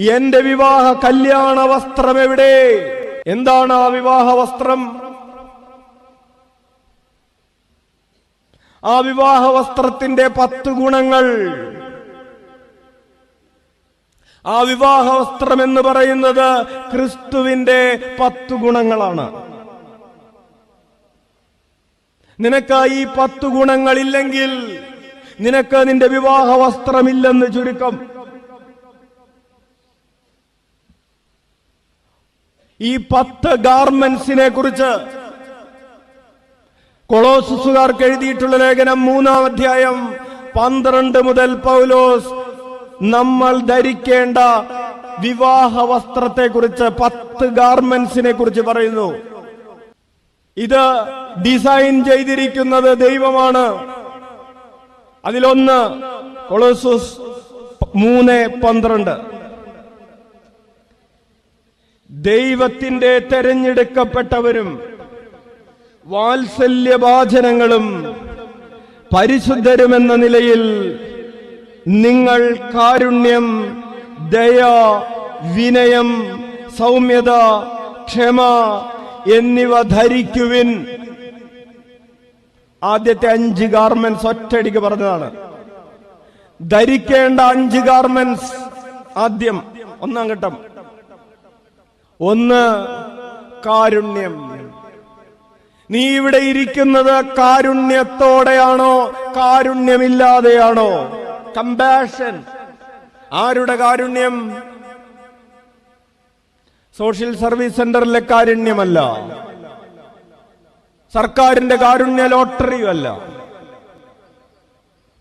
എന്റെ വിവാഹ കല്യാണ വസ്ത്രം എവിടെ? എന്താണ് ആ വിവാഹ വസ്ത്രം? ആ വിവാഹ വസ്ത്രത്തിന്റെ പത്ത് ഗുണങ്ങൾ. ആ വിവാഹ വസ്ത്രം എന്ന് പറയുന്നത് ക്രിസ്തുവിന്റെ പത്ത് ഗുണങ്ങളാണ്. നിനക്ക് ഈ പത്ത് ഗുണങ്ങളില്ലെങ്കിൽ നിനക്ക് നിന്റെ വിവാഹ വസ്ത്രമില്ലെന്ന് ചുരുക്കം. ഈ പത്ത് ഗാർമെന്റ്സിനെ കുറിച്ച് കൊളോസുസുകാർക്ക് എഴുതിയിട്ടുള്ള ലേഖനം മൂന്നാം അധ്യായം പന്ത്രണ്ട് മുതൽ പൗലോസ് നമ്മൾ ധരിക്കേണ്ട വിവാഹ വസ്ത്രത്തെ കുറിച്ച് പത്ത് ഗാർമെന്റ്സിനെ കുറിച്ച് പറയുന്നു. ഇത് ഡിസൈൻ ചെയ്തിരിക്കുന്നത് ദൈവമാണ്. അതിലൊന്ന് കൊളോസൂസ് മൂന്ന് പന്ത്രണ്ട്. ദൈവത്തിന്റെ തെരഞ്ഞെടുക്കപ്പെട്ടവരും വാത്സല്യവാചനങ്ങളും പരിശുദ്ധരുമെന്ന നിലയിൽ നിങ്ങൾ കാരുണ്യം ദയ വിനയം സൗമ്യത ക്ഷമ എന്നിവ ധരിക്കുവിൻ. ആദ്യത്തെ അഞ്ച് ഗാർമെന്റ്സ് ഒറ്റയടിക്ക് പറഞ്ഞതാണ്. ധരിക്കേണ്ട അഞ്ച് ഗാർമെന്റ്സ് ആദ്യം ഒന്നാം ഘട്ടം. ഒന്ന് കാരുണ്യം. നീ ഇവിടെ ഇരിക്കുന്നത് കാരുണ്യത്തോടെയാണോ? കാരുണ്യമില്ലാതെയാണോ? കമ്പാഷൻ ആരുടെ കാരുണ്യം? സോഷ്യൽ സർവീസ് സെന്ററിലെ കാരുണ്യമല്ല. സർക്കാരിന്റെ കാരുണ്യ ലോട്ടറിയുമല്ല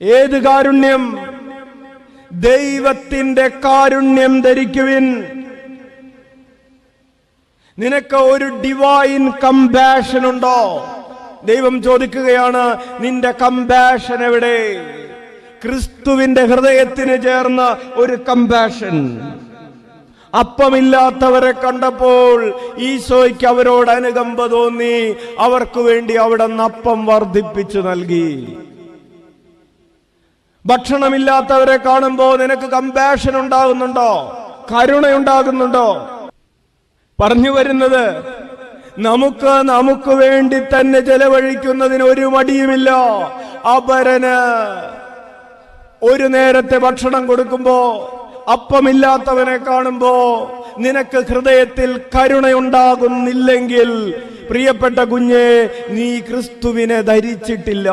ഏത് കാരുണ്യം? ദൈവത്തിന്റെ കാരുണ്യം ധരിക്കുവിൻ. നിനക്ക് ഒരു ഡിവൈൻ കമ്പാഷൻ ഉണ്ടോ? ദൈവം ചോദിക്കുകയാണ് നിന്റെ കമ്പാഷൻ എവിടെ? ക്രിസ്തുവിന്റെ ഹൃദയത്തിന് ചേർന്ന ഒരു കമ്പാഷൻ അപ്പമില്ലാത്തവരെ കണ്ടപ്പോൾ ഈശോയ്ക്ക് അവരോട് അനുകമ്പ തോന്നി. അവർക്ക് വേണ്ടി അവിടെ അപ്പം വർദ്ധിപ്പിച്ചു നൽകി. ഭക്ഷണമില്ലാത്തവരെ കാണുമ്പോൾ നിനക്ക് കമ്പാഷൻ ഉണ്ടാകുന്നുണ്ടോ? കരുണയുണ്ടാകുന്നുണ്ടോ? പറഞ്ഞു വരുന്നത് നമുക്ക് നമുക്ക് വേണ്ടി തന്നെ ചെലവഴിക്കുന്നതിന് ഒരു മടിയുമില്ല. അപരന് ഒരു നേരത്തെ ഭക്ഷണം കൊടുക്കുമ്പോ അപ്പമില്ലാത്തവനെ കാണുമ്പോ നിനക്ക് ഹൃദയത്തിൽ കരുണയുണ്ടാകുന്നില്ലെങ്കിൽ പ്രിയപ്പെട്ട കുഞ്ഞെ നീ ക്രിസ്തുവിനെ ധരിച്ചിട്ടില്ല.